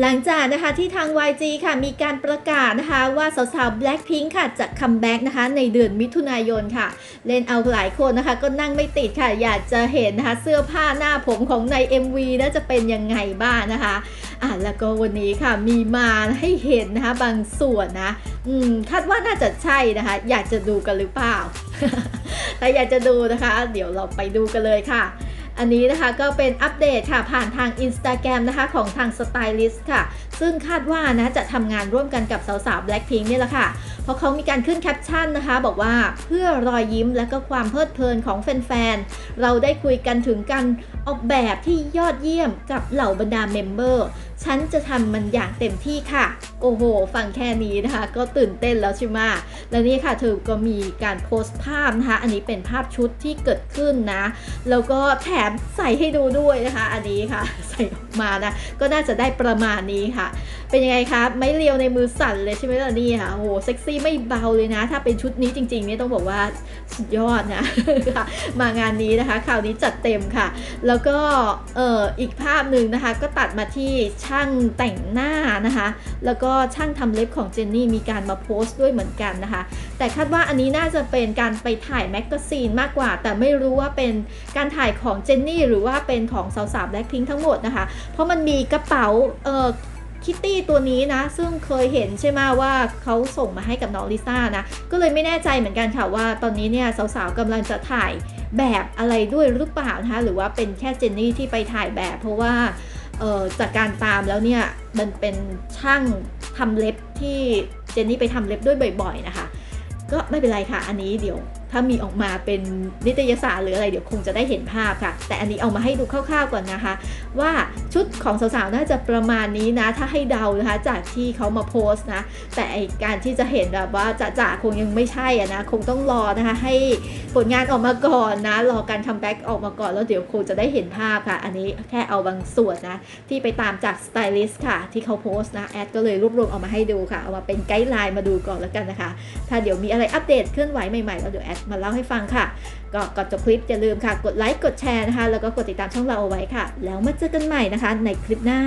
หลังจากนะคะที่ทาง YG ค่ะมีการประกาศนะคะว่าสาวๆ Blackpink ค่ะจะคัมแบ็กนะคะในเดือนมิถุนายนค่ะ เล่นเอาหลายคนนะคะ ก็นั่งไม่ติดค่ะ อยากจะเห็นนะคะเสื้อผ้าหน้าผมของใน MV น่าจะเป็นยังไงบ้างนะคะอะแล้วก็วันนี้ค่ะมีมาให้เห็นนะคะบางส่วนนะอืมคาดว่าน่าจะใช่นะคะ อยากจะดูกันหรือเปล่า แต่อยากจะดูนะคะ เดี๋ยวเราไปดูกันเลยค่ะ อันนี้นะคะก็เป็นอัปเดตค่ะผ่านทาง Instagram นะคะของทางสไตลิสต์ค่ะ ซึ่งคาดว่านะจะทำงานร่วมกันกับสาวๆ Blackpink นี่แหละค่ะ เพราะเขามีการขึ้นแคปชั่นนะคะ บอกว่าเพื่อรอยยิ้มและก็ความเพลิดเพลินของแฟนๆ เราได้คุยกันถึงการออกแบบที่ยอดเยี่ยมกับเหล่าบรรดาเมมเบอร์ฉันจะทำมันอย่างเต็มที่ค่ะ โอ้โห ฟังแค่นี้นะคะ ก็ตื่นเต้นแล้วใช่ไหมแล้วนี่ค่ะเธอก็มีการโพสต์ภาพนะคะ อันนี้เป็นภาพชุดที่เกิดขึ้นนะ แล้วก็แถมใส่ให้ดูด้วยนะคะ อันนี้ค่ะ ใส่ มานะ ก็น่าจะได้ประมาณนี้ค่ะ เป็นยังไงคะไม่เลียวในมือสั่นเลยใช่ไหมล่ะนี่ค่ะโอ้โหเซ็กซี่ไม่เบาเลยนะ ถ้าเป็นชุดนี้จริงๆเนี่ยต้องบอกว่าสุดยอดนะมางานนี้นะคะคราวนี้จัดเต็มค่ะ แล้วก็เอ่ออีกภาพหนึ่งนะคะ ก็ตัดมาที่ช่างแต่งหน้านะคะ แล้วก็ช่างทำเล็บของเจนนี่มีการมาโพสต์ด้วยเหมือนกันนะคะ แต่คาดว่าอันนี้น่าจะเป็นการไปถ่ายแมกกาซีนมากกว่า แต่ไม่รู้ว่าเป็นการถ่ายของเจนนี่หรือว่าเป็นของสาวๆแบล็คพิงทั้งหมดนะคะเพราะมันมีกระเป๋าเอ่อคิตตี้ตัวนี้นะ ซึ่งเคยเห็นใช่ไหมว่าเขาส่งมาให้กับน้องลิซ่านะ ก็เลยไม่แน่ใจเหมือนกันค่ะว่าตอนนี้เนี่ยสาวๆกำลังจะถ่ายแบบอะไรด้วยหรือเปล่านะคะหรือว่าเป็นแค่เจนนี่ที่ไปถ่ายแบบ เพราะว่าจากการตามแล้วเนี่ยมันเป็นช่างทำเล็บที่เจนนี่ไปทำเล็บด้วยบ่อย ๆ นะคะ ก็ไม่เป็นไรค่ะอันนี้เดี๋ยว ถ้ามีออกมาเป็นนิตยสารหรืออะไรเดี๋ยวคงจะได้เห็นภาพค่ะ แต่อันนี้เอามาให้ดูคร่าวๆก่อนนะคะ ว่าชุดของสาวๆน่าจะประมาณนี้นะ ถ้าให้เดานะคะจากที่เขามาโพสต์นะ แต่การที่จะเห็นแบบว่าจ่าๆคงยังไม่ใช่อะนะ คงต้องรอนะคะให้ผลงานออกมาก่อนนะ รอการคัมแบ็กออกมาก่อนแล้วเดี๋ยวคงจะได้เห็นภาพค่ะ อันนี้แค่เอาบางส่วนนะ ที่ไปตามจากสไตลิสต์ค่ะ ที่เขาโพสต์นะแอดก็เลยรวบรวมเอามาให้ดูค่ะเอามาเป็นไกด์ไลน์มาดูก่อนแล้วกันนะคะ ถ้าเดี๋ยวมีอะไรอัปเดตเคลื่อนไหวใหม่ๆแล้วเดี๋ยวแอดมาเล่าให้ฟังค่ะ ก็ก่อนจบคลิปอย่าลืมค่ะ กดไลค์กดแชร์นะคะ แล้วก็กดติดตามช่องเราเอาไว้ค่ะ แล้วมาเจอกันใหม่นะคะ ในคลิปหน้า